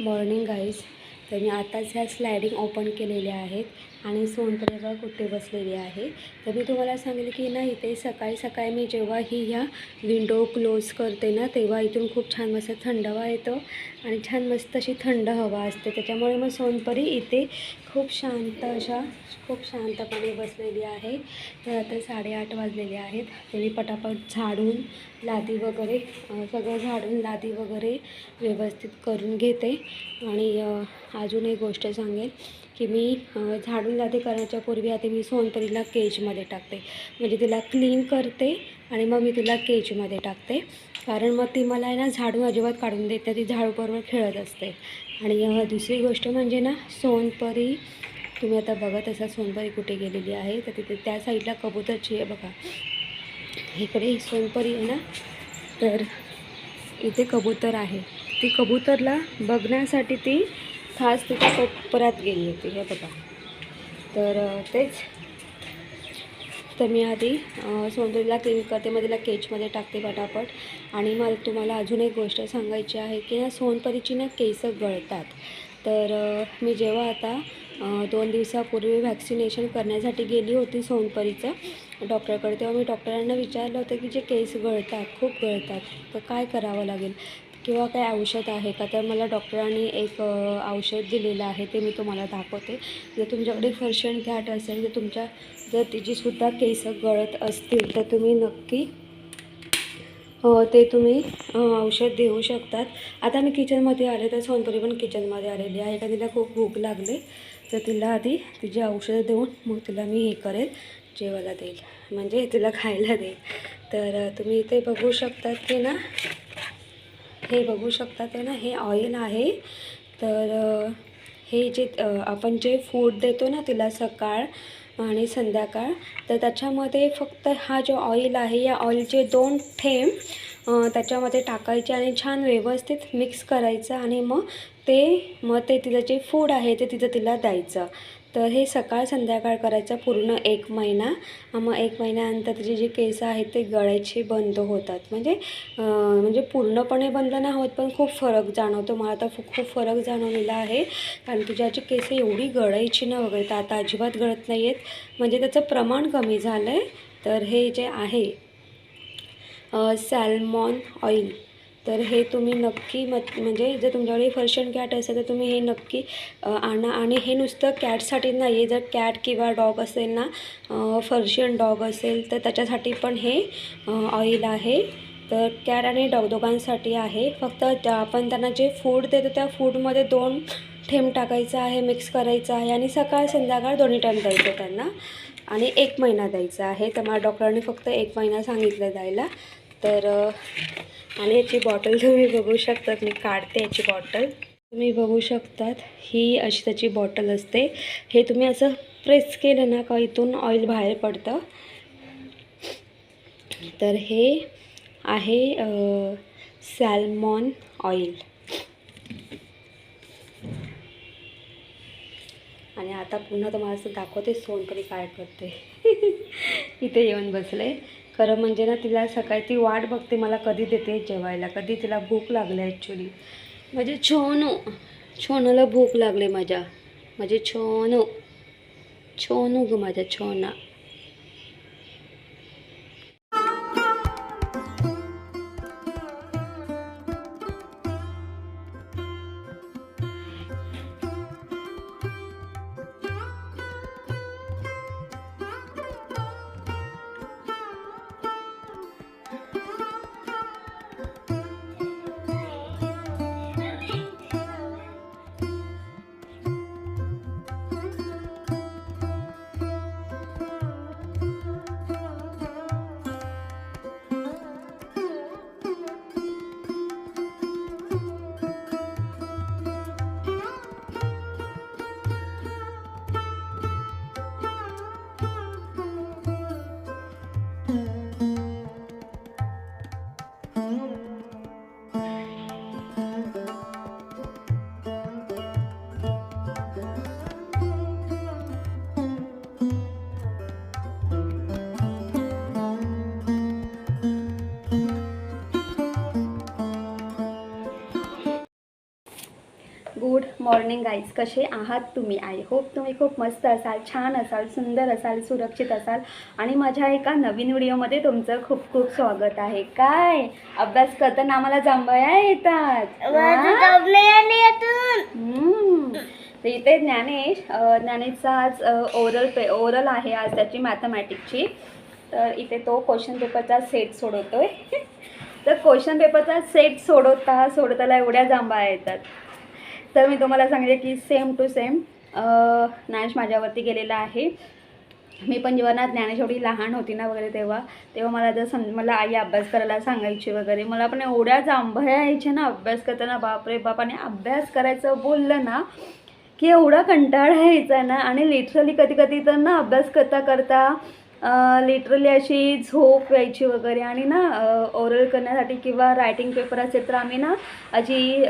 Morning guys तर मी आताच ह्या स्लायडिंग ओपन केलेल्या आहेत आणि सोनपरी बघा कुठे बसलेली आहे. तर मी तुम्हाला सांगेल की ना इथे सकाळी सकाळी मी जेव्हा ही ह्या विंडो क्लोज करते ना तेव्हा इथून खूप छान मस्त थंडावा येतो आणि छान मस्त अशी थंड हवा असते. त्याच्यामुळे मग सोनपरी इथे खूप शांत अशा खूप शांतपणे बसलेली आहे. तर आता साडेआठ वाजलेले आहेत. त्यांनी मी पटापट झाडून लादी वगैरे सगळं झाडून लादी वगैरे व्यवस्थित करून घेते आणि अजून एक गोष्ट सांगेल की मी झाडून लादी करण्याच्या पूर्वी आधी मी सोनपरीला केजमध्ये टाकते. म्हणजे तिला क्लीन करते आणि मग मी तिला केजमध्ये टाकते. कारण मग ती मला आहे ना झाडून अजिबात काढून देत ती झाडूबरोबर खेळत असते. आणि दुसरी गोष्ट म्हणजे ना सोनपरी तुम्ही आता बघत असा सोनपरी कुठे गेलेली आहे? तर तिथे त्या साईडला कबूतरची आहे बघा. इकडे सोनपरी आहे ना तर इथे कबूतर आहे. ती कबूतरला बघण्यासाठी ती खास तिच्या कोपऱ्यात गेली होती हे बघा. तर तेच. तर मी आधी अं, क्लीन करते मग तिला केचमध्ये टाकते पटापट. आणि मला तुम्हाला अजून एक गोष्ट सांगायची आहे की ना सोनपरीची ना केस गळतात. तर मी जेव्हा आता दोन दिवसापूर्वी व्हॅक्सिनेशन करण्यासाठी गेली होती सोनपरीचं डॉक्टरकडे तेव्हा मी डॉक्टरांना विचारलं होतं की जे केस गळतात खूप गळतात तर काय करावं लागेल? किंवा काय औषध आहे का तर मला डॉक्टरांनी एक औषध दिलेलं आहे ते मी तुम्हाला दाखवते. जर तुमच्याकडे फर्शन घाट असेल तर तुमच्या जर तिचीसुद्धा केस गळत असतील तर तुम्ही नक्की ते तुम्ही औषध देऊ शकतात. आता मी किचनमध्ये आले तर सोनपरी पण किचनमध्ये आलेली आहे का तिला खूप भूक लागली. तर तिला आधी तिची औषधं देऊन मग तिला मी हे करेल जेवायला देईल. म्हणजे तिला खायला देईल. तर तुम्ही इथे बघू शकतात की ना? हे बघू शकता ते ना हे ऑइल आहे. तर हे जे आपण जे फूड देतो ना तिला सकाळ आणि संध्याकाळ तर त्याच्यामध्ये फक्त हा जो ऑइल आहे या ऑइलचे दोन थेंब त्याच्यामध्ये टाकायचे आणि छान व्यवस्थित मिक्स करायचं आणि मग ते मग ते तिचं जे फूड आहे ते तिथं तिला द्यायचं. तर हे सकाळ संध्याकाळ करायचं पूर्ण एक महिना. मग एक महिन्यानंतर तिचे जे केस आहेत ते गळायचे बंद होतात. म्हणजे म्हणजे पूर्णपणे बंद नाही होत पण खूप फरक जाणवतो. मला आता खूप खूप फरक जाणवलेला आहे. कारण तुझ्याची केस एवढी गळायची ना वगैरे तर आता अजिबात गळत नाही आहेत म्हणजे त्याचं प्रमाण कमी झालं आहे तर हे जे आहे सॅल्मॉन ऑइल. तर हे तुम्ही नक्की मत म्हणजे जर तुमच्याकडे फर्शन कॅट असेल तर तुम्ही हे नक्की आणा. आणि हे नुसतं कॅटसाठी नाही आहे जर कॅट किंवा डॉग असेल ना फर्शियन डॉग असेल तर त्याच्यासाठी पण हे ऑइल आहे. तर कॅट आणि डॉग दोघांसाठी आहे. फक्त त्या आपण त्यांना जे फूड देतो त्या फूडमध्ये दोन थेंब टाकायचं आहे मिक्स करायचं आहे आणि सकाळ संध्याकाळ दोन्ही टाईम द्यायचं त्यांना. आणि एक महिना द्यायचा आहे. तर मला डॉक्टरांनी फक्त एक महिना सांगितलं द्यायला तर आणि याची बॉटल तुम्ही बघू शकतात. मी काढते याची बॉटल तुम्ही बघू शकतात ही अशी त्याची बॉटल असते. हे तुम्ही असं प्रेस केलं ना का इथून ऑइल बाहेर पडतं. तर हे आहे सॅल्मॉन ऑइल आणि आता पुन्हा तुम्हाला असं दाखवते सोनकडे काय करते. इथे येऊन बसले. खरं म्हणजे ना तिला सकाळी ती वाट बघते मला कधी देते जेवायला. कधी तिला भूक लागली ॲक्च्युली म्हणजे छोनू छोनूला भूक लागली माझ्या. म्हणजे छोनू छोनू ग माझ्या छोना. मॉर्निंग गाईज कसे आहात तुम्ही? आय होप तुम्ही खूप मस्त असाल छान असाल सुंदर असाल सुरक्षित असाल. आणि माझ्या एका नवीन व्हिडिओमध्ये तुमचं खूप खूप स्वागत आहे. काय? अभ्यास करताना आम्हाला जांभया येतात. तर इथे ज्ञानेश ज्ञानेशचा आज ओरल पे ओरल आहे आज त्याची मॅथमॅटिकची तर इथे तो क्वेश्चन पेपरचा सेट सोडवतोय. तर क्वेश्चन पेपरचा सेट सोडवता सोडताना एवढ्या जांभया येतात. तर मी तुम्हाला सांगितले की सेम टू सेम ज्ञानेश माझ्यावरती गेलेला आहे. मी पण जेव्हा ना ज्ञानेश एवढी लहान होती ना वगैरे तेव्हा तेव्हा मला जर सम मला आई अभ्यास करायला सांगायची वगैरे मला पण एवढ्या जांभळ्या यायच्या ना अभ्यास करताना बापरे बाप आणि अभ्यास करायचं बोललं ना की एवढा कंटाळा यायचा ना आणि लिटरली कधी कधी तर ना अभ्यास करता करता लिटरली अशी झोप यायची वगैरे आणि ना ओरल करण्यासाठी किंवा रायटिंग पेपर असेल तर आम्ही ना अशी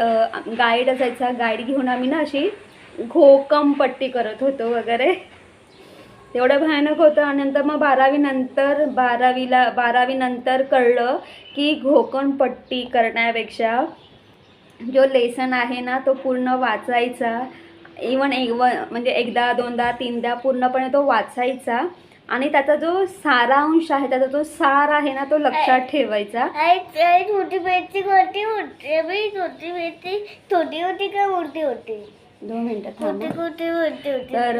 गाईड असायचा. गाईड घेऊन आम्ही ना अशी घोकम पट्टी करत होतो वगैरे. तेवढं भयानक होतं आणि नंतर मग बारावीनंतर बारावीला बारावीनंतर कळलं की घोकणपट्टी करण्यापेक्षा जो लेसन आहे ना तो पूर्ण वाचायचा. इवन एक म्हणजे एकदा दोनदा तीनदा पूर्णपणे तो वाचायचा. आणि त्याचा जो सारांश आहे त्याचा जो सार आहे ना तो लक्षात ठेवायचा. छोटी बेटी मोठी होती छोटी बेटी छोटी होती का मोठी होती? दोन मिनटं तर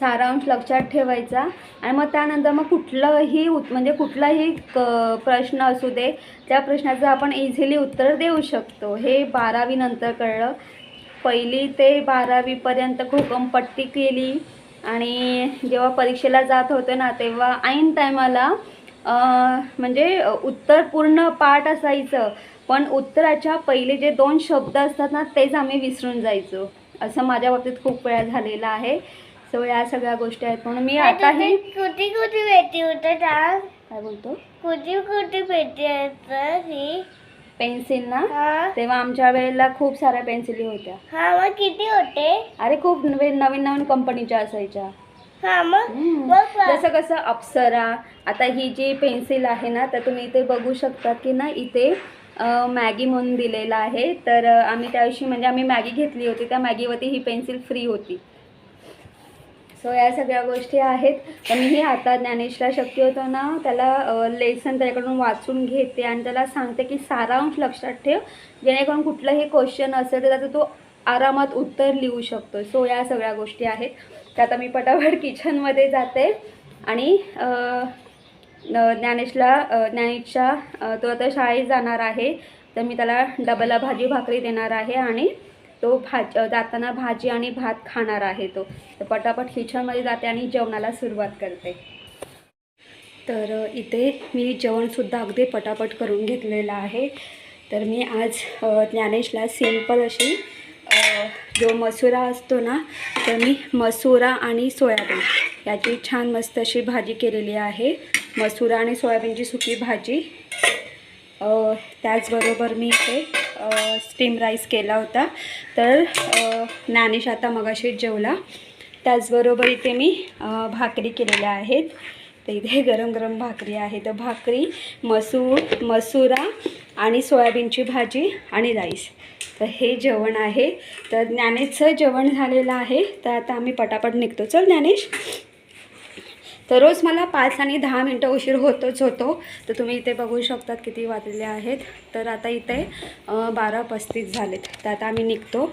सारांश लक्षात ठेवायचा. आणि मग त्यानंतर मग कुठलंही उत म्हणजे कुठलाही क प्रश्न असू दे त्या प्रश्नाचं आपण इझिली उत्तर देऊ शकतो. हे बारावीनंतर कळलं. पहिली ते बारावीपर्यंत घोकमपट्टी केली. आणि जेव्हा परीक्षेला जात होते ना तेव्हा ऐन टायमाला म्हणजे उत्तर पूर्ण पाठ असायचं. पण उत्तराच्या पहिले जे दोन शब्द असतात ना तेच आम्ही विसरून जायचो. असं माझ्या बाबतीत खूप वेळा झालेलं आहे. सो या सगळ्या गोष्टी आहेत. म्हणून मी आताही छोटी छोटी बेटी होतं का काय बोलतो? छोटी छोटी बेटी असतं ही? पेन्सिल ना? हा. तेव्हा आमच्या वेळेला खूप साऱ्या पेन्सिली होत्या. हा मग किती होते? अरे खूप नवीन नवीन नवीन कंपनीच्या असायच्या. हा मग? हम्म. मग जसं कसं अप्सरा आता ही जी पेन्सिल आहे ना तर तुम्ही इथे बघू शकतात की ना इथे अ, मॅगी म्हणून दिलेलं आहे. तर अ, आम्ही त्या दिवशी म्हणजे आम्ही मॅगी घेतली होती त्या मॅगीवरती ही पेन्सिल फ्री होती. सो या सगळ्या गोष्टी आहेत. पण मी आता ज्ञानेशला शक्य होतं ना त्याला लेसन त्याच्याकडून वाचून घेते आणि त्याला सांगते की सारांश लक्षात ठेव. जेणेकरून कुठलंही क्वेश्चन असेल तर त्याचं तो आरामात उत्तर लिहू शकतो सो या सगळ्या गोष्टी आहेत. तर आता मी पटापट किचनमध्ये जाते आणि ज्ञानेशला ज्ञानेशच्या तो आता शाळेत जाणार आहे. तर मी त्याला डबला भाजी भाकरी देणार आहे आणि तो भाज जाताना भाजी आणि भात खाणार आहे तो. तर पटापट किचनमध्ये जाते आणि जेवणाला सुरुवात करते. तर इथे मी जेवणसुद्धा अगदी पटापट करून घेतलेलं आहे. तर मी आज ज्ञानेशला सिंपल अशी जो मसुरा असतो ना तर मी मसुरा आणि सोयाबीन याची छान मस्त अशी भाजी केलेली आहे. मसुरा आणि सोयाबीनची सुकी भाजी. त्याचबरोबर मी इथे स्टीम राईस केला होता. तर ज्ञानेश आता मगाशीच जेवला. त्याचबरोबर इथे मी भाकरी केलेल्या आहेत. तर इथे गरम गरम भाकरी आहे. तर भाकरी मसूर मसुरा आणि सोयाबीनची भाजी आणि राईस तर हे जेवण आहे. तर ज्ञानेशचं जेवण झालेलं आहे. तर आता आम्ही पटापट निघतो. चल ज्ञानेश. तर रोज मला पाच आणि दहा मिनटं उशीर होतोच होतो. तर तुम्ही इथे बघू शकतात किती वाजलेले आहेत. तर आता इथे बारा पस्तीस झालेत. तर आता आम्ही निघतो.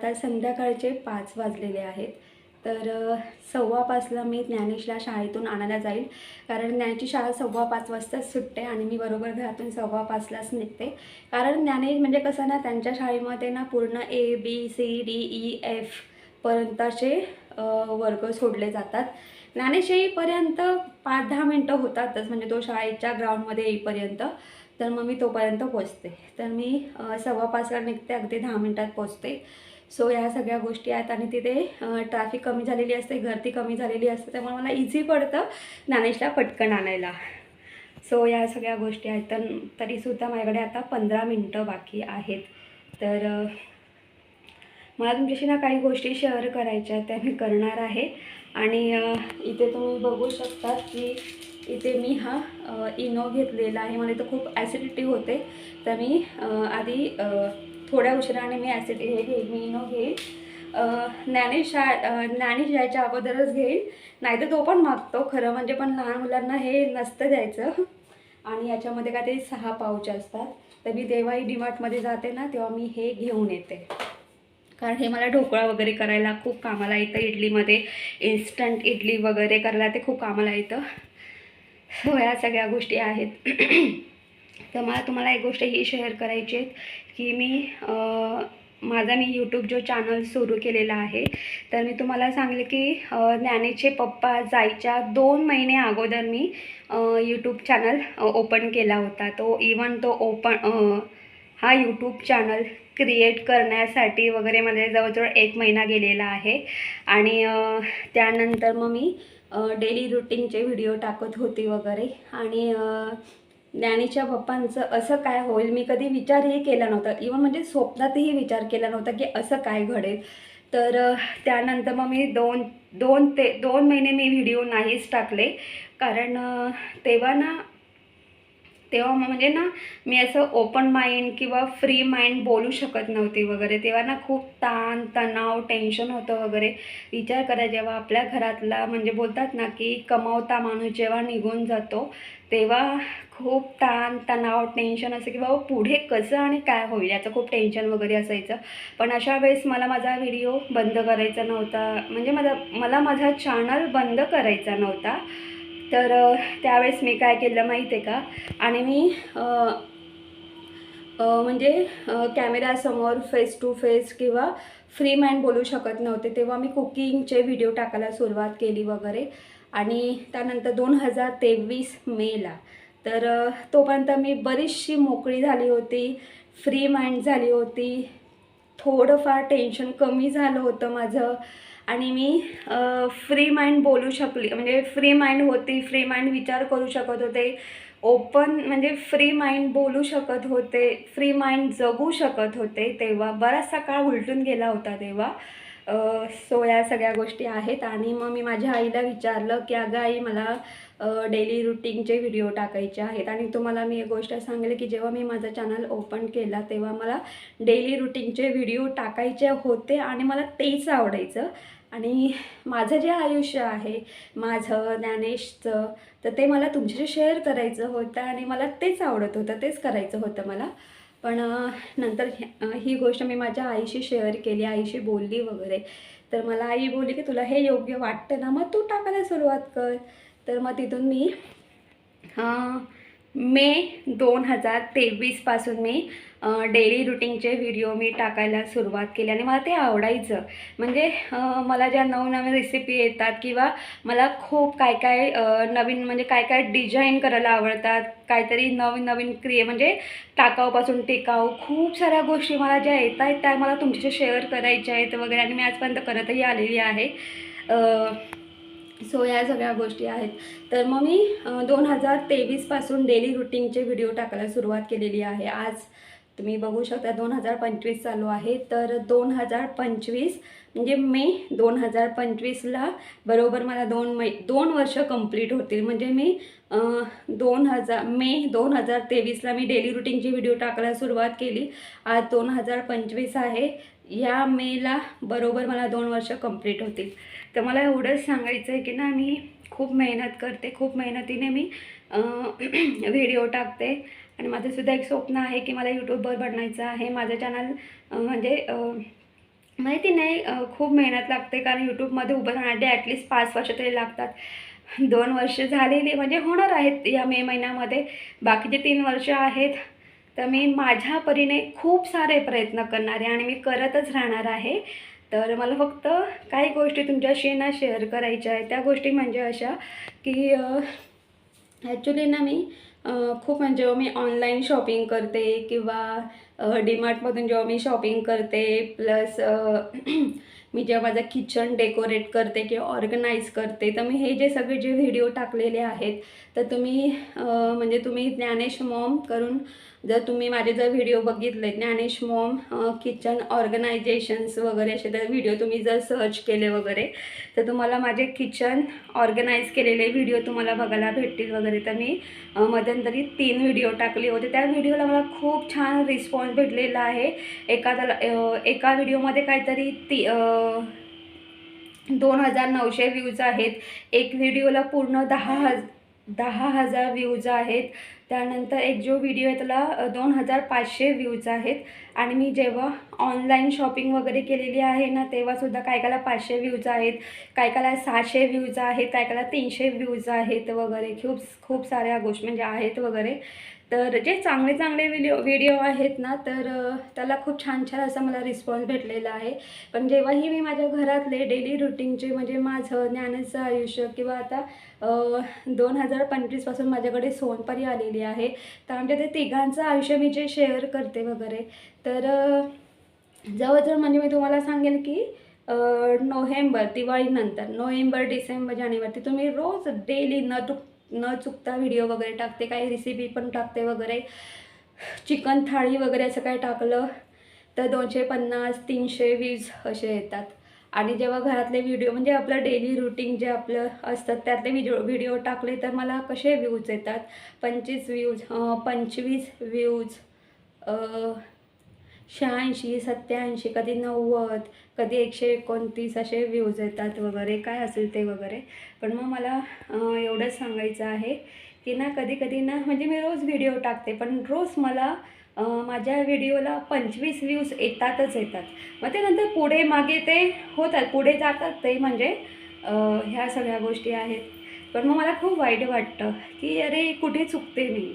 आता संध्याकाळचे पाच वाजलेले आहेत. तर अ, सव्वा पाचला मी ज्ञानेशला शाळेतून आणायला जाईल. कारण ज्ञानची शाळा सव्वा पाच वाजताच सुटते आणि मी बरोबर घरातून सव्वा पाचलाच निघते. कारण ज्ञानेश म्हणजे कसं ना त्यांच्या शाळेमध्ये ना पूर्ण A B C D E e, F पर्यंतचे वर्ग सोडले जातात. ज्ञानेश येईपर्यंत पाच दहा मिनटं होतातच. म्हणजे तो शाळेच्या ग्राउंडमध्ये येईपर्यंत. तर मग मी तोपर्यंत पोचते. तर मी सव्वापाचला सव्वा पाचला निघते. अगदी दहा मिनटात पोचते. सो या सगळ्या गोष्टी आहेत आणि तिथे ट्रॅफिक कमी झालेली असते गर्दी कमी झालेली असते त्यामुळे मला इझी पडतं ज्ञानेशला पटकन आणायला. सो या सगळ्या गोष्टी आहेत तर तरीसुद्धा माझ्याकडे आता पंधरा मिनटं बाकी आहेत. तर मला तुमच्याशी ना काही गोष्टी शेअर करायच्या आहेत त्या मी करणार आहे. आणि इथे तुम्ही बघू शकता की इथे मी हा इनो घेतलेला आहे. मला इथं खूप ॲसिडिटी होते. तर मी आधी थोड्या उशिराने मी ॲसिड हे घेईन मी इनो घेईन ज्ञानेश ज्ञानेश यायच्या अगोदरच घेईल. नाहीतर तो पण मागतो खरं म्हणजे पण लहान मुलांना हे नसतं द्यायचं. आणि याच्यामध्ये काय ते सहा पाऊच असतात. तर मी तेव्हाही डीमार्टमध्ये जाते ना तेव्हा मी हे घेऊन येते. कारण हे मला ढोकळा वगैरे करायला खूप कामाला येतं. इडलीमध्ये इन्स्टंट इडली वगैरे करायला ते खूप कामाला येतं. सो या सगळ्या गोष्टी आहेत. तर मला तुम्हाला एक गोष्ट ही शेअर करायची आहे. की मी माझा मी यूट्यूब जो चॅनल सुरू केलेला आहे तर मी तुम्हाला सांगले की ज्ञानेचे पप्पा जायच्या दोन महिने अगोदर मी यूट्यूब चॅनल ओपन केला होता. तो इवन तो ओपन हा यूट्यूब चॅनल क्रिएट करण्यासाठी वगैरे मध्ये जवळजवळ एक महिना गेलेला आहे. आणि त्यानंतर मग मी डेली रुटीनचे व्हिडिओ टाकत होती वगैरे. आणि ज्ञानीच्या पप्पांचं असं काय होईल? मी कधी विचारही केला नव्हता. इवन म्हणजे स्वप्नातही विचार केला नव्हता की असं काय घडेल. तर त्यानंतर मग मी दोन दोन ते दोन महिने मी व्हिडिओ नाहीच टाकले. कारण तेव्हा ना तेव्हा मग म्हणजे ना मी असं ओपन माइंड किंवा फ्री माइंड बोलू शकत नव्हती वगैरे. तेव्हा ना खूप ताण तणाव टेन्शन होतं वगैरे. विचार करा जेव्हा आपल्या घरातला म्हणजे बोलतात ना की कमावता माणूस जेव्हा निघून जातो तेव्हा खूप ताण तणाव टेन्शन असं की बाबा पुढे कसं आणि काय होईल? याचं खूप टेन्शन वगैरे असायचं. पण अशा वेळेस मला माझा व्हिडिओ बंद करायचा नव्हता. म्हणजे माझा मला माझा चॅनल बंद करायचा नव्हता. तर त्यावेळेस मी काय केलं माहीत आहे का? आणि मी म्हणजे कॅमेरासमोर कॅमेऱ्यासमोर फेस टू फेस किंवा फ्री मॅन बोलू शकत नव्हते तेव्हा मी कुकिंगचे व्हिडिओ टाकायला सुरुवात केली वगैरे. आणि त्यानंतर दोन हजार तेवीस मेला. तर तोपर्यंत मी बरीचशी मोकळी झाली होती फ्री माइंड झाली होती. थोडंफार टेन्शन कमी झालं होतं माझं. आणि मी फ्री माइंड बोलू शकली म्हणजे फ्री माइंड होती फ्री माइंड विचार करू शकत होते ओपन म्हणजे फ्री माइंड बोलू शकत होते फ्री माइंड जगू शकत होते तेव्हा बराचसा काळ उलटून गेला होता तेव्हा. सो या सगळ्या गोष्टी आहेत आणि मग मी माझ्या आईला विचारलं की अगं आई मला डेली रुटीनचे व्हिडिओ टाकायचे आहेत आणि तुम्हाला मी एक गोष्ट सांगेल की जेव्हा मी माझा चॅनल ओपन केला तेव्हा मला डेली रुटीनचे व्हिडिओ टाकायचे होते आणि मला तेच आवडायचं. आणि माझं जे आयुष्य आहे माझं ज्ञानेशचं तर ते मला तुमच्याशी शेअर करायचं होतं आणि मला तेच आवडत होतं तेच करायचं होतं मला. पण नंतर ही ही गोष्ट मी माझ्या आईशी शेअर केली आईशी बोलली वगैरे. तर मला आई बोलली की तुला हे योग्य वाटतं ना मग तू टाकायला सुरुवात कर. तर मग तिथून मी हां मे दोन हजार तेवीसपासून मी डेली रुटीनचे व्हिडिओ मी टाकायला सुरुवात केली आणि मला ते आवडायचं. म्हणजे मला ज्या नवनवीन रेसिपी येतात किंवा मला खूप काय काय नवीन म्हणजे काय काय डिझाईन करायला आवडतात काहीतरी नवीन नवीन क्रिये म्हणजे टाकाऊपासून टिकाऊ खूप साऱ्या गोष्टी मला ज्या येत आहेत त्या मला तुमच्याशी शेअर करायच्या आहेत वगैरे आणि मी आजपर्यंत करतही आलेली आहे. सो या सगळ्या गोष्टी आहेत. तर मग मी दोन हजार तेवीसपासून डेली रुटीनचे व्हिडिओ टाकायला सुरुवात केलेली आहे. आज तुम्ही बघू शकता दोन हजार पंचवीस चालू आहे. तर दोन हजार पंचवीस म्हणजे मे दोन हजार पंचवीसला बरोबर मला दोन मै दोन वर्ष कंप्लीट होतील. म्हणजे मी दोन हजार मे दोन हजार तेवीसला मी डेली रुटीनची व्हिडिओ टाकायला सुरुवात केली. आज दोन हजार पंचवीस आहे. या मेला बरोबर मला दोन वर्ष कंप्लीट होतील. तर मला एवढंच सांगायचं आहे की ना मी खूप मेहनत करते खूप मेहनतीने मी व्हिडिओ टाकते. आणि माझंसुद्धा एक स्वप्न आहे की मला यूट्यूबवर बनायचं आहे. माझं चॅनल म्हणजे माहिती नाही खूप मेहनत लागते कारण यूट्यूबमध्ये उभं राहण्यासाठी ॲटलिस्ट पाच वर्ष तरी लागतात. दोन वर्ष झालेली म्हणजे होणार आहेत या मे महिन्यामध्ये. बाकीचे तीन वर्ष आहेत. तर मी माझ्या परीने खूप सारे प्रयत्न करणार आहे आणि मी करतच राहणार आहे. तर मला फक्त काही गोष्टी तुमच्याशी ना शेअर करायच्या आहेत. त्या गोष्टी म्हणजे अशा की ॲक्च्युली ना मी खूप म्हणजे मी ऑनलाईन शॉपिंग करते किंवा डीमार्टमधून जेव्हा मी शॉपिंग करते प्लस मी जेव्हा माझं किचन डेकोरेट करते किंवा ऑर्गनाईज करते तर मी हे जे सगळे जे व्हिडिओ टाकलेले आहेत तर तुम्ही म्हणजे तुम्ही ज्ञानेश मॉम करून जर तुम्ही माझे जर व्हिडिओ बघितले ज्ञानेश मॉम किचन ऑर्गनायझेशन्स वगैरे असे तर व्हिडिओ तुम्ही जर सर्च केले वगैरे तर तुम्हाला माझे किचन ऑर्गनाईज केलेले व्हिडिओ तुम्हाला बघायला भेटतील वगैरे. तर मी मध्यंतरी तीन व्हिडिओ टाकले होते. त्या व्हिडिओला मला खूप छान रिस्पॉन्स भेटलेला आहे. एखाद्याला एका व्हिडिओमध्ये काहीतरी ती दोन हजार नऊशे व्ह्यूज आहेत. एक व्हिडिओला पूर्ण दहा हज दहा हजार व्ह्यूज आहेत. त्यानंतर एक जो व्हिडिओ आहे त्याला दोन हजार पाचशे व्ह्यूज आहेत. आणि मी जेव्हा ऑनलाईन शॉपिंग वगैरे केलेली आहे ना तेव्हासुद्धा काय कायला पाचशे व्ह्यूज आहेत काय कायला सहाशे व्ह्यूज आहेत काय कायला तीनशे व्ह्यूज आहेत वगैरे. खूप खूप साऱ्या गोष्टी म्हणजे आहेत वगैरे. तर जे चांगले चांगले व्हिडिओ व्हिडिओ आहेत ना तर त्याला खूप छान छान असा मला रिस्पॉन्स भेटलेला आहे. पण जेव्हाही मी माझ्या घरातले डेली रुटीनचे म्हणजे माझं ज्ञानाचं आयुष्य किंवा आता दोन हजार पंचवीसपासून माझ्याकडे सोनपरी आलेली आहे तर आमच्या ते तिघांचं आयुष्य मी जे शेअर करते वगैरे तर जवळजवळ म्हणजे मी तुम्हाला सांगेल की नोव्हेंबर दिवाळीनंतर नोव्हेंबर डिसेंबर जानेवारी तुम्ही रोज डेली न चुक न चुकता व्हिडिओ वगैरे टाकते काही रेसिपी पण टाकते वगैरे. चिकन थाळी वगैरे असं काय टाकलं तर दोनशे पन्नास तीनशे वीज असे येतात. आणि जेव्हा घरातले व्हिडिओ म्हणजे आपलं डेली रुटीन जे आपलं असतात त्यातले व्हिडिओ व्हिडिओ टाकले तर मला कसे व्ह्यूज येतात? पंचवीस व्ह्यूज पंचवीस व्ह्यूज शहाऐंशी सत्याऐंशी कधी नव्वद कधी एकशे एकोणतीस असे व्ह्यूज येतात वगैरे काय असेल ते वगैरे. पण मग मला एवढंच सांगायचं आहे की ना कधी कधी ना म्हणजे मी रोज व्हिडिओ टाकते पण रोज मला माझ्या व्हिडिओला पंचवीस व्ह्यूज येतातच येतात. मग ते नंतर पुढे मागे ते होतात पुढे जातात ते म्हणजे ह्या सगळ्या गोष्टी आहेत. पण मग मला खूप वाईट वाटतं की अरे कुठे चुकते मी?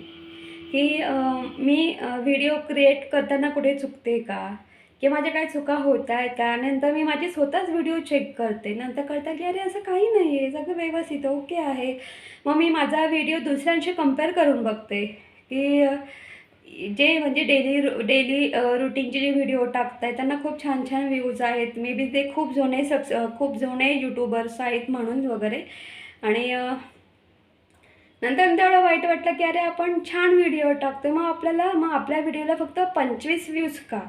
की मी व्हिडिओ क्रिएट करताना कुठे चुकते का? की माझ्या काय चुका होत आहेत का? नंतर मी माझी स्वतःच व्हिडिओ चेक करते. नंतर करता की अरे असं काही नाही आहे सगळं व्यवस्थित ओके आहे. मग मी माझा व्हिडिओ दुसऱ्यांशी कंपेअर करून बघते. की जे म्हणजे डेली डेली रुटीनचे जे व्हिडिओ टाकत आहेत त्यांना खूप छान छान व्ह्यूज आहेत. मे बी ते खूप जुने सबस खूप जुने यूट्यूबर्स आहेत म्हणून वगैरे. आणि नंतर तेवढं वाईट वाटलं की अरे आपण छान व्हिडिओ टाकतो मग आपल्याला मग आपल्या व्हिडिओला फक्त पंचवीस व्ह्यूज का?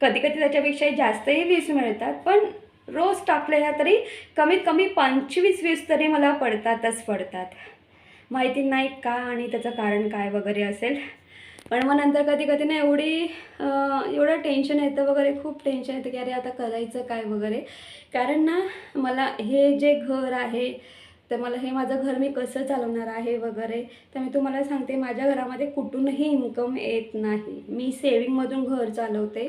कधी कधी त्याच्यापेक्षाही जास्तही व्ह्यूज मिळतात. पण रोज टाकलेल्या तरी कमीत कमी पंचवीस व्ह्यूज तरी मला पडतातच पडतात. माहिती नाही का आणि त्याचं कारण काय वगैरे असेल. पण मग नंतर कधी कधी ना एवढी एवढं टेन्शन येतं वगैरे खूप टेन्शन येतं की अरे आता करायचं काय वगैरे. कारण ना मला हे जे घर आहे तर मला हे माझं घर मी कसं चालवणार आहे वगैरे तर मी तुम्हाला सांगते माझ्या घरामध्ये कुठूनही इन्कम येत नाही. मी सेविंगमधून घर चालवते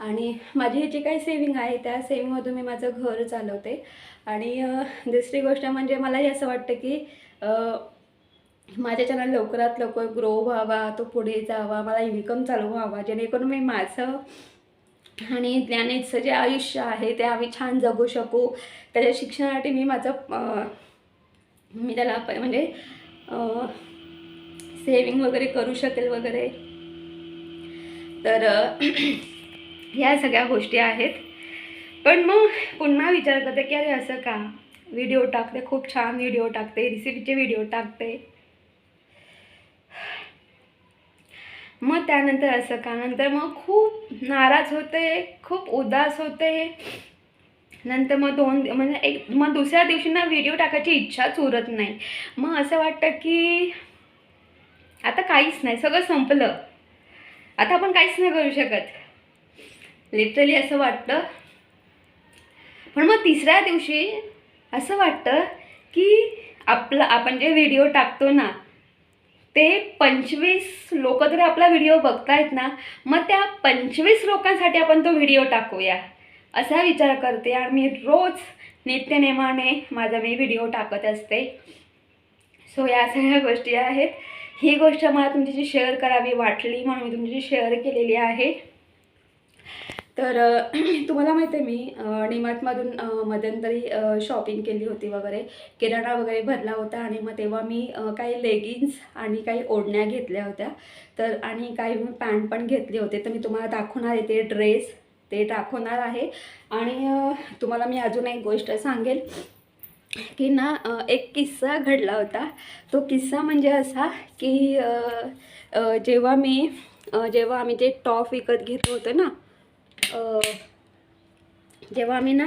आणि माझी ही जी काही सेविंग आहे त्या सेविंगमधून मी माझं घर चालवते. आणि दुसरी गोष्ट म्हणजे मलाही असं वाटतं की माझ्या चॅनल लवकरात लवकर ग्रो व्हावा तो पुढे जावा मला इन्कम चालू व्हावा जेणेकरून मी माझं आणि ज्ञानेचं जे आयुष्य आहे ते आम्ही छान जगू शकू. त्याच्या शिक्षणासाठी मी माझं मी त्याला प- म्हणजे सेविंग वगैरे करू शकेल वगैरे. तर ह्या सगळ्या गोष्टी आहेत. पण मग पुन्हा विचार करते की अरे असं का? व्हिडिओ टाकते खूप छान व्हिडिओ टाकते रेसिपीचे व्हिडिओ टाकते. मग त्यानंतर असं का? नंतर मग खूप नाराज होते खूप उदास होते. नंतर मग दोन म्हणजे एक मग दुसऱ्या दिवशी ना व्हिडिओ टाकायची इच्छाच उरत नाही. मग असं वाटतं की आता काहीच नाही सगळं संपलं. आता आपण काहीच नाही करू शकत. लिटरली असं वाटतं. पण मग तिसऱ्या दिवशी असं वाटतं की आपलं आपण जे व्हिडिओ टाकतो ना ते पंचवीस लोक तरी आपला व्हिडिओ बघतायत ना मग त्या पंचवीस लोकांसाठी आपण तो व्हिडिओ टाकूया. असा विचार करते आणि मी रोज नित्यनेमाने माझा मी व्हिडिओ टाकत असते. सो या सगळ्या गोष्टी आहेत. ही गोष्ट मला तुमच्याशी शेअर करावी वाटली म्हणून मी तुमच्याशी शेअर केलेली आहे. तर तुम्हाला माहिती आहे मी अ, मध्यंतरी शॉपिंग केली होती वगैरे. किराणा वगैरे भरला होता आणि मग तेव्हा मी काही लेगिन्स आणि काही ओढण्या घेतल्या होत्या. तर आणि काही मी पॅन्ट पण घेतले होते. तर मी तुम्हाला दाखवणार आहे ते ड्रेस ते दाखवणार आहे. आणि तुम्हाला मी अजून एक गोष्ट सांगेल की ना एक किस्सा घडला होता. तो किस्सा म्हणजे असा की जेव्हा मी जेव्हा आम्ही जे टॉप विकत घेतो होतो ना जेव्हा आम्ही ना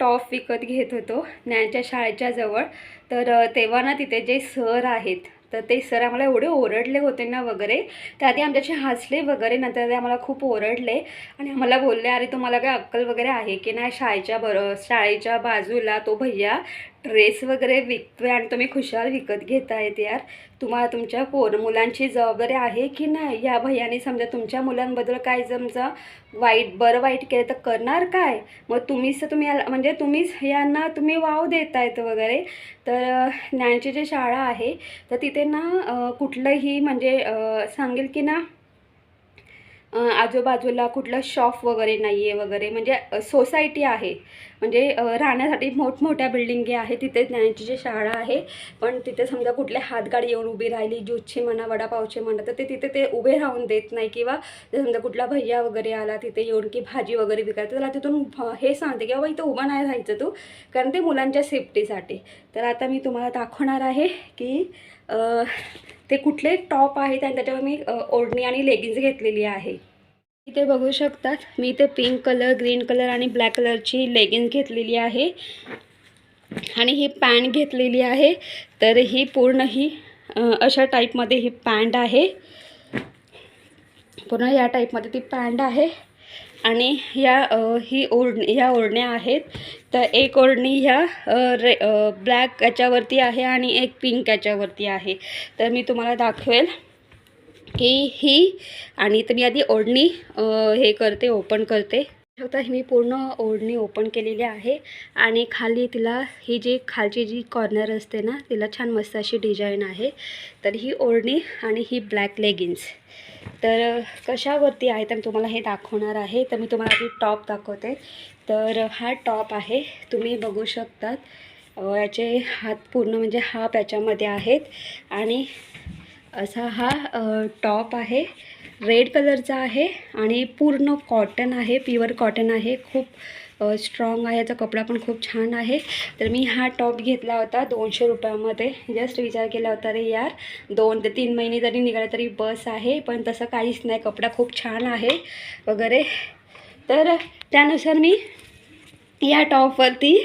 टॉप विकत घेत होतो न्याच्या शाळेच्या जवळ तर तेव्हा ना तिथे जे सर आहेत तर ते सर आम्हाला एवढे ओरडले होते ना वगैरे तर आधी आमच्याशी हसले वगैरे नंतर ते आम्हाला खूप ओरडले आणि आम्हाला बोलले अरे तुम्हाला काय अक्कल वगैरे आहे की नाही? शाळेच्या बरो शाळेच्या बाजूला तो भैया ड्रेस वगैरे विकतोय आणि तुम्ही खुशाल विकत घेतायत यार. तुम्हाला तुमच्या पोर मुलांची जबाबदारी आहे की नाही? या भैयाने समजा तुमच्या मुलांबद्दल काय समजा वाईट बरं वाईट केलं तर करणार काय? मग तुम्हीच तुम्ही याला- म्हणजे तुम्हीच यांना तुम्ही वाव देत आहेत वगैरे. तर ज्ञानची जी शाळा आहे तर तिथे ना कुठलंही म्हणजे सांगेल की ना आजूबाजूला कुठलं शॉप वगैरे नाही आहे वगैरे. म्हणजे सोसायटी आहे. म्हणजे राहण्यासाठी मोठमोठ्या बिल्डिंगी आहे तिथे ज्ञानची जी शाळा आहे. पण तिथे समजा कुठल्या हातगाडी येऊन उभी राहिली ज्यूसची म्हणा वडापावची म्हणा तर ते तिथे ते उभे राहून देत नाही. किंवा समजा कुठला भैया वगैरे आला तिथे येऊन की भाजी वगैरे विकायचं त्याला तिथून हे सांगते की बाबा इथं उभं नाही राहायचं तू कारण ते मुलांच्या सेफ्टीसाठी तर आता मी तुम्हाला दाखवणार आहे की ते कुठले टॉप आहेत आणि त्याच्यावर मी ओढणी आणि लेगिन्स घेतलेली आहे. इथे बघू शकतात मी इथे पिंक कलर ग्रीन कलर आणि ब्लॅक कलरची लेगिन्स घेतलेली आहे. आणि ही पॅन्ट घेतलेली आहे. तर ही पूर्ण ही अशा टाईपमध्ये ही पॅन्ट आहे. पूर्ण या टाईपमध्ये ती पॅन्ट आहे. आणि ह्या ही ओढणी ह्या ओढण्या आहेत. तर एक ओढणी ह्या रे ब्लॅक याच्यावरती आहे आणि एक पिंक याच्यावरती आहे. तर मी तुम्हाला दाखवेल की ही आणि तर मी आधी ओढणी हे करते ओपन करते. आता मी पूर्ण ओढणी ओपन केलेली आहे आणि खाली तिला ही जी खालची जी कॉर्नर असते ना तिला छान मस्त अशी डिझाईन आहे. तर ही ओढणी आणि ही ब्लॅक लेगिन्स तर कशावरती आहे तर मी तुम्हाला हे दाखवणार आहे. तर मी तुम्हाला आधी टॉप दाखवते. तर हा टॉप आहे. तुम्ही बघू शकतात. याचे हात पूर्ण म्हणजे हाफ याच्यामध्ये आहेत. आणि असा हा टॉप आहे. रेड कलरचा आहे आणि पूर्ण कॉटन आहे प्युअर कॉटन आहे खूप स्ट्रॉंग आहे. याचा कपडा पण खूप छान आहे. तर मी हा टॉप घेतला होता दोनशे रुपयामध्ये. जस्ट विचार केला होता अरे यार दोन ते तीन महिने जरी निघाला तरी बस आहे पण तसं काहीच नाही. कपडा खूप छान आहे वगैरे. तर त्यानुसार मी या टॉपवरती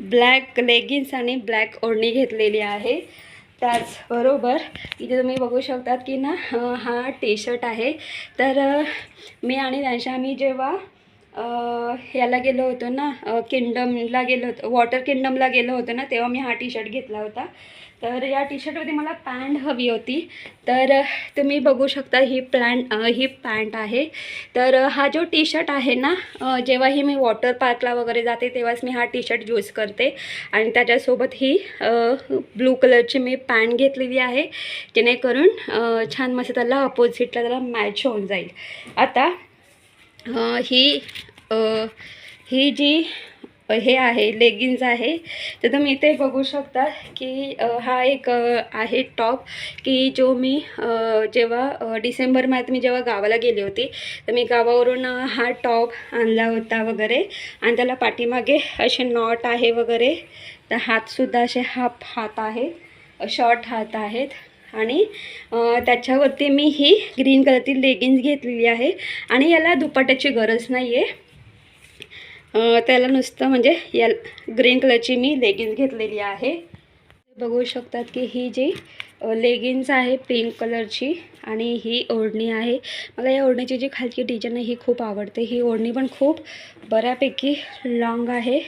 ब्लॅक लेगिन्स आणि ब्लॅक ओढणी घेतलेली आहे. त्याचबरोबर इथे तुम्ही बघू शकतात की ना हा टी शर्ट आहे. तर मी आणि त्यांच्या आम्ही जेव्हा याला गेलो होतो ना किंगडमला गेलो होतो वॉटर किंगडमला गेलो होतो ना तेव्हा मी हा टी शर्ट घेतला होता. तर या टी शर्टमध्ये मला पॅन्ट हवी होती. तर तुम्ही बघू शकता ही प्लॅन्ट ही पॅन्ट आहे. तर हा जो टी शर्ट आहे ना जेव्हाही मी वॉटर पार्कला वगैरे जाते तेव्हाच मी हा टी शर्ट यूज करते. आणि त्याच्यासोबत ही ब्लू कलरची मी पॅन्ट घेतलेली आहे. जेणेकरून छान मस्त त्याला अपोजिटला त्याला मॅच होऊन जाईल. आता ही ही जी हे आहे लेगिन्स आहे. तर तुम्ही इथे बघू शकता की हा एक आहे टॉप की जो मी जेव्हा डिसेंबर महिन्यात मी जेव्हा गावाला गेली होती तर मी गावावरून हा टॉप आणला होता वगैरे. आणि त्याला पाठीमागे असे नॉट आहे वगैरे. तर हातसुद्धा असे हाफ हात आहेत शॉर्ट हात आहेत. आणि त्याच्यावरती मी ही ग्रीन कलरची लेगिन्स घेतलेली आहे. आणि याला दुपट्ट्याची गरज नाही आहे त्याला नुसतं म्हणजे या ग्रीन कलरची मी लेगिन्स घेतलेली आहे. बघू शकतात की ही जी लेगिन्स आहे पिंक कलरची आणि ही ओढणी आहे. मला या ओढणीची जी खालची डिझाईन आहे ही खूप आवडते. ही ओढणी पण खूप बऱ्यापैकी लाँग आहे.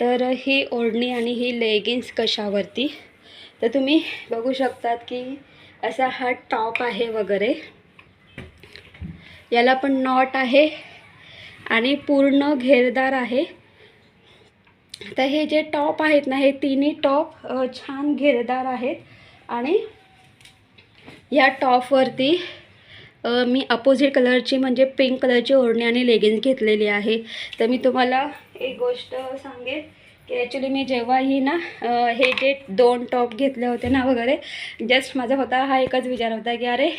तर ही ओढणी आणि ही लेगिन्स कशावरती? तर तुम्ही बघू शकतात की असा हा टॉप आहे वगैरे. याला पण नॉट आहे. आणि पूर्ण घेरदार आहे. तर हे जे टॉप आहेत ना हे तिन्ही टॉप छान घेरदार आहेत. आणि या टॉपवरती मी अपोजिट कलरची म्हणजे पिंक कलरची ओढणी आणि लेगिन्स घेतलेली आहे. तर मी तुम्हाला एक गोष्ट सांगेन. की ॲक्च्युली मी जेव्हाही ना हे जे दोन टॉप घेतले होते ना वगैरे जस्ट माझा होता हा एकच विचार होता की अरे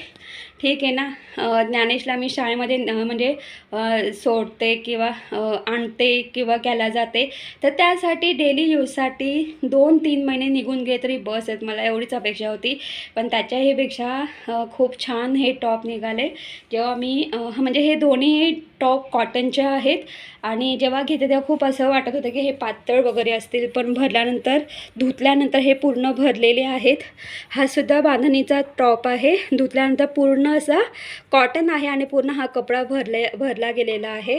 ठीक आहे ना ज्ञानेशला मी शाळेमध्ये म्हणजे सोडते किंवा आणते किंवा केल्या जाते. तर त्यासाठी डेली यूजसाठी दोन तीन महिने निघून गेले तरी बस आहेत. मला एवढीच अपेक्षा होती. पण त्याच्याहीपेक्षा खूप छान हे टॉप निघाले. जेव्हा मी म्हणजे हे दोन्ही टॉप कॉटनचे आहेत. आणि जेव्हा घेते तेव्हा खूप असं वाटत होतं की हे पातळ वगैरे असतील पण भरल्यानंतर धुतल्यानंतर हे पूर्ण भरलेले आहेत. हा सुद्धा बांधणीचा टॉप आहे. धुतल्यानंतर पूर्ण असा कॉटन आहे आणि पूर्ण हा कपडा भरले भरला गेलेला आहे.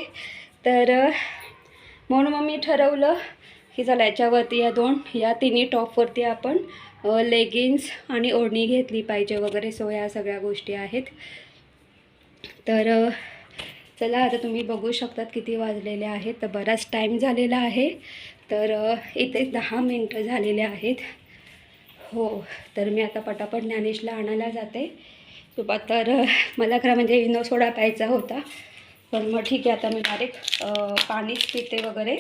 तर म्हणून मग मी ठरवलं की चला याच्यावरती या दोन या तिन्ही टॉपवरती आपण लेगिन्स आणि ओढणी घेतली पाहिजे वगैरे सो या सगळ्या गोष्टी आहेत. तर चला आता तुम्ही बघू शकतात किती वाजलेले आहेत. तर बराच टाईम झालेला आहे. तर इथे दहा मिनटं झालेले आहेत. हो तर मी आता पटापट ज्ञानेशला आणायला जाते. सोबत तर मला खरं म्हणजे इनो सोडा प्यायचा होता. पण मग ठीक आहे आता मी डायरेक्ट पाणीच पिते वगैरे.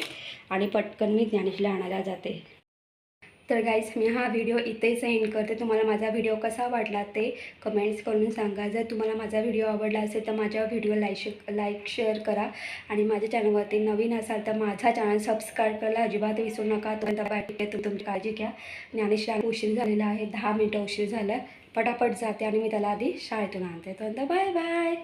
आणि पटकन मी ज्ञानेशला आणायला जाते. तर गाईज मी हा व्हिडिओ इथेच एंड करते. तुम्हाला माझा व्हिडिओ कसा वाटला ते कमेंट्स करून सांगा. जर तुम्हाला माझा व्हिडिओ आवडला असेल तर माझ्या व्हिडिओ लाईक लाईक शेअर करा. आणि माझ्या चॅनलवरती नवीन असाल तर माझा चॅनल सबस्क्राईब करायला अजिबात विसरू नका. तुम्ही बाय. तुम्ही तुमची काळजी घ्या. ज्ञानेशला उशीर झालेला आहे. दहा मिनटं उशीर झालं. पटापट जाते आणि मी त्याला आधी शाळेतून आणते. तर बाय बाय